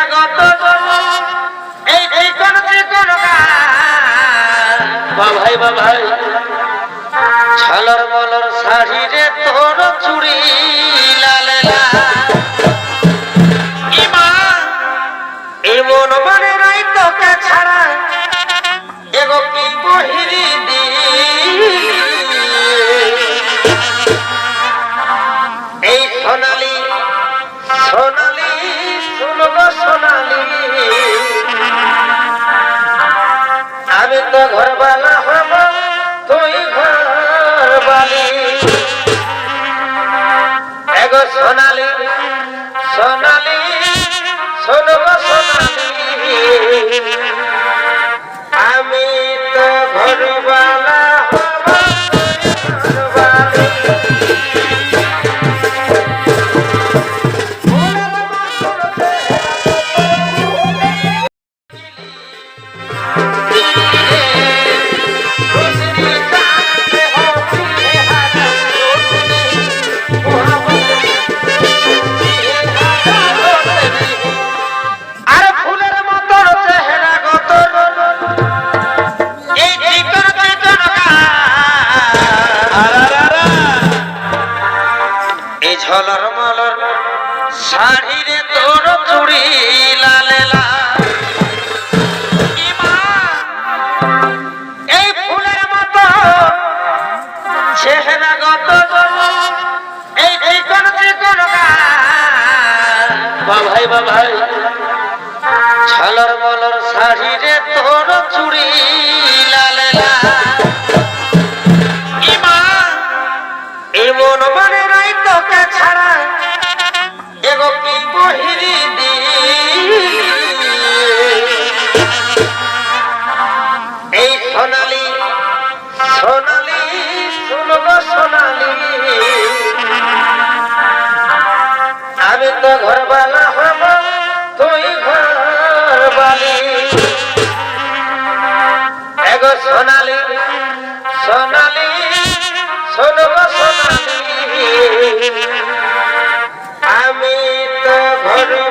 জগত এই কোন কোন ভাই বা ভাই সোনালি সোনালি। শাড়িরে তোর চুড়িলা গোপী বহিরি এই সোনালি সোনালি শুনব সোনালি। আমি তো ঘরবালা হব, তুই ঘরবালি। এগো সোনালি সোনালি Hare